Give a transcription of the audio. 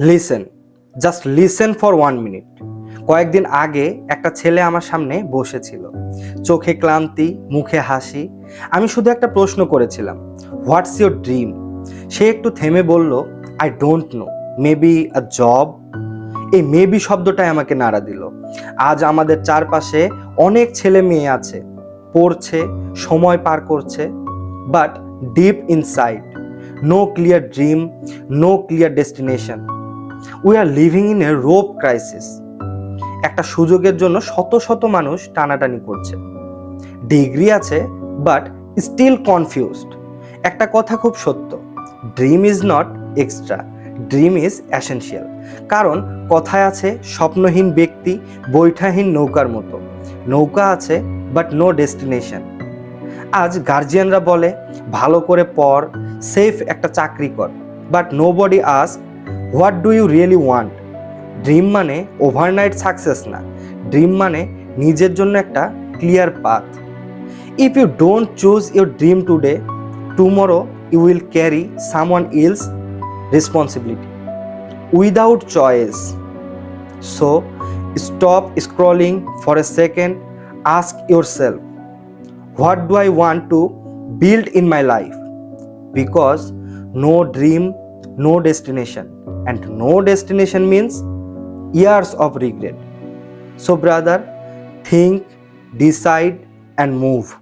Listen just listen for one minute কয়েকদিন আগে একটা ছেলে আমার সামনে বসেছিল। চোখে ক্লান্তি, মুখে হাসি। আমি শুধু একটা প্রশ্ন করেছিলাম হোয়াটস ইউর ড্রিম সে একটু থেমে বলল I don't know maybe a job এই মেবি শব্দটাই আমাকে নাড়া দিল। আজ আমাদের চারপাশে অনেক ছেলে মেয়ে আছে। পড়ছে, সময় পার করছে but deep inside no clear dream no clear destination we are living in a rope crisis একটা সুযোগের জন্য শত শত মানুষ টানাটানি করছে। ডিগ্রি আছে বাট স্টিল কনফিউজড একটা কথা খুব সত্য। Dream is not extra dream is essential কারণ কথায় আছে স্বপ্নহীন ব্যক্তি, বৈঠাহীন নৌকার মতো। নৌকা আছে বাট নো ডেস্টিনেশন আজ গার্জিয়ানরা বলে, ভালো করে পড় সেফ একটা চাকরি কর but nobody us what do you really want? Dream মানে ওভারনাইট সাকসেস না। ড্রিম মানে নিজের জন্য একটা clear path. If you don't choose your dream today tomorrow you will carry someone else responsibility. Without choice. So stop scrolling for a second ask yourself what do I want to build in my life? Because no dream no destination, and no destination means years of regret. So, brother, think, decide, and move.